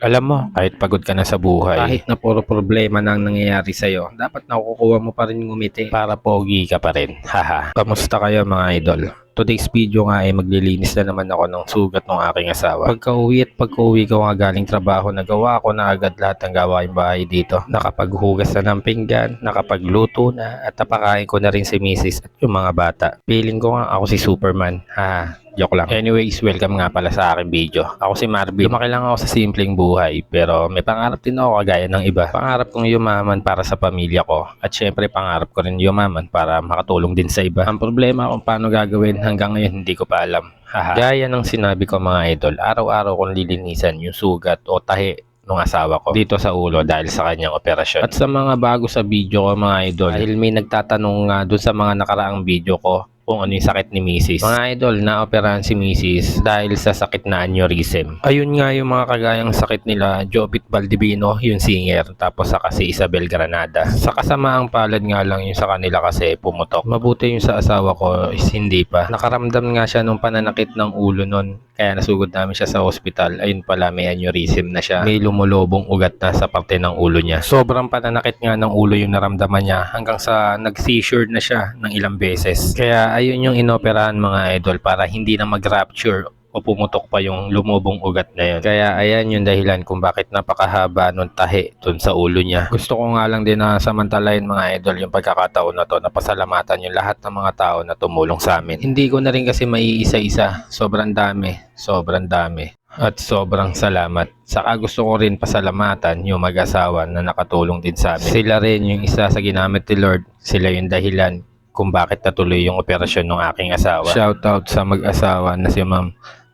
Alam mo, kahit pagod ka na sa buhay, kahit na puro problema na ang nangyayari sa'yo, dapat nakukuha mo pa rin ngumiti para pogi ka pa rin. Haha. Kamusta kayo mga idol? Today's video nga ay maglilinis na naman ako ng sugat ng aking asawa. Pagka uwi at pagka uwi ko nga galing trabaho, nagawa ko na agad lahat ng gawain bahay dito. Nakapaghugas na ng pinggan, nakapagluto na, at napakain ko na rin si Mrs. at yung mga bata. Feeling ko nga ako si Superman. Ha, Joke lang. Anyways, welcome nga pala sa aking video. Ako si Marvin. Lumaki lang ako sa simpleng buhay, pero may pangarap din ako kagaya ng iba. Pangarap kong yumaman para sa pamilya ko, at syempre pangarap ko rin yumaman para makatulong din sa iba. Ang problema kung paano gagawin hanggang ngayon hindi ko pa alam. Haha. Gaya ng sinabi ko mga idol, araw-araw kong lilinisan yung sugat o tahi ng asawa ko dito sa ulo dahil sa kanyang operasyon. At sa mga bago sa video ko mga idol, dahil may nagtatanong nga doon sa mga nakaraang video ko kung ano yung sakit ni Mrs. Mga idol, naoperahan si Mrs. dahil sa sakit na aneurysm. Ayun nga yung mga kagayang sakit nila, Jopit Valdivino, yung singer, tapos saka si Isabel Granada. Sa kasamaang palad nga lang yung sa kanila kasi pumutok. Mabuti yung sa asawa ko is hindi pa. Nakaramdam nga siya nung pananakit ng ulo nun, kaya nasugod namin siya sa hospital. Ayun pala, may aneurysm na siya. May lumulobong ugat na sa parte ng ulo niya. Sobrang pananakit nga ng ulo yung naramdaman niya hanggang sa nag-seizure na siya ng ilang beses. Kaya ayun yung inoperahan mga idol para hindi na mag-rupture o pumutok pa yung lumubong ugat na yun. Kaya ayan yung dahilan kung bakit napakahaba nung tahi dun sa ulo niya. Gusto ko nga lang din na samantalayin mga idol yung pagkakataon na to na pasalamatan yung lahat ng mga tao na tumulong sa amin. Hindi ko na rin kasi maiisa-isa. Sobrang dami. Sobrang dami. At sobrang salamat. Saka gusto ko rin pasalamatan yung mag-asawa na nakatulong din sa amin. Sila rin yung isa sa ginamit ni Lord. Sila yung dahilan kung bakit natuloy yung operasyon ng aking asawa. Shoutout sa mag-asawa na si Ma'am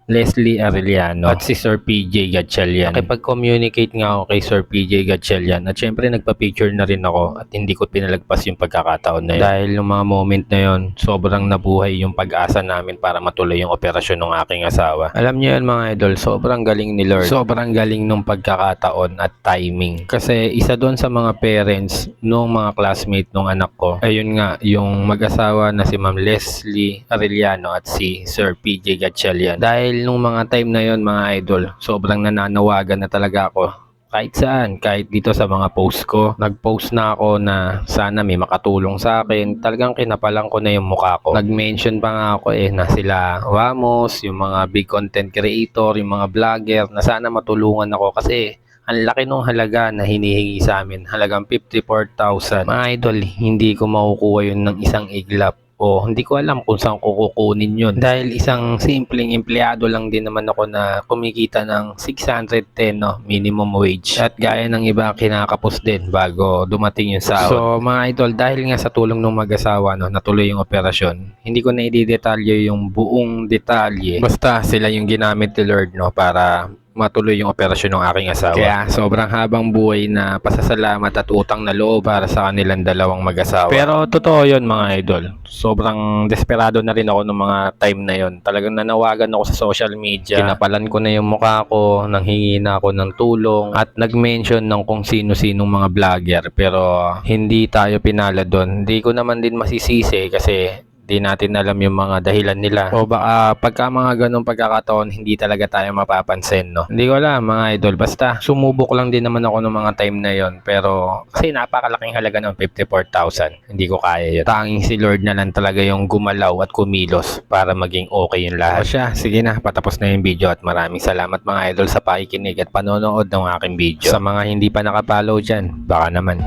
Leslie Arellano at si Sir PJ Gatchalian. Nakipag-communicate nga ako kay Sir PJ Gatchalian at syempre nagpa-picture na rin ako at hindi ko pinalagpas yung pagkakataon na yun. Dahil yung mga moment na yun, sobrang nabuhay yung pag-asa namin para matuloy yung operasyon ng aking asawa. Alam niyo yan mga idol, sobrang galing ni Lord. Sobrang galing nung pagkakataon at timing. Kasi isa doon sa mga parents nung mga classmate nung anak ko, ayun nga, yung mag-asawa na si Ma'am Leslie Arellano at si Sir PJ Gatchalian. Dahil nung mga time na yon mga idol, sobrang nananawagan na talaga ako kahit saan, kahit dito sa mga post ko. Nag-post na ako na sana may makatulong sa akin. Talagang kinapalan ko na yung mukha ko. Nag-mention pa nga ako eh na sila Ramos, yung mga big content creator, yung mga vlogger na sana matulungan ako kasi ang laki nung halaga na hinihingi sa amin. Halagang 54,000. Mga idol, hindi ko makukuha yun ng isang iglap o hindi ko alam kung saan ko kukunin yun. Dahil isang simpleng empleyado lang din naman ako na kumikita ng 610 no, minimum wage. At gaya ng iba kinakapos din bago dumating yung sahod. So mga idol, dahil nga sa tulong ng mag-asawa no, natuloy yung operasyon, hindi ko na i-detalye yung buong detalye. Basta sila yung ginamit ni Lord no, para matuloy yung operasyon ng aking asawa. Kaya sobrang habang buhay na pasasalamat at utang na loob para sa kanilang dalawang mag-asawa. Pero totoo yun mga idol. Sobrang desperado na rin ako ng mga time na yon. Talagang nanawagan ako sa social media. Kinapalan ko na yung mukha ko, nanghingi na ako ng tulong at nag-mention ng kung sino-sinong mga vlogger. Pero hindi tayo pinala doon. Hindi ko naman din masisisi kasi di natin alam yung mga dahilan nila. O baka pagka mga ganong pagkakataon, hindi talaga tayo mapapansin, no? Hindi ko alam, mga idol. Basta, sumubok lang din naman ako ng mga time na yon Pero, kasi napakalaking halaga ng 54,000. Hindi ko kaya yun. Tanging si Lord na lang talaga yung gumalaw at kumilos para maging okay yung lahat. O siya, sige na, patapos na yung video at maraming salamat mga idol sa pakikinig at panonood ng aking video. Sa mga hindi pa nakapollow dyan, baka naman.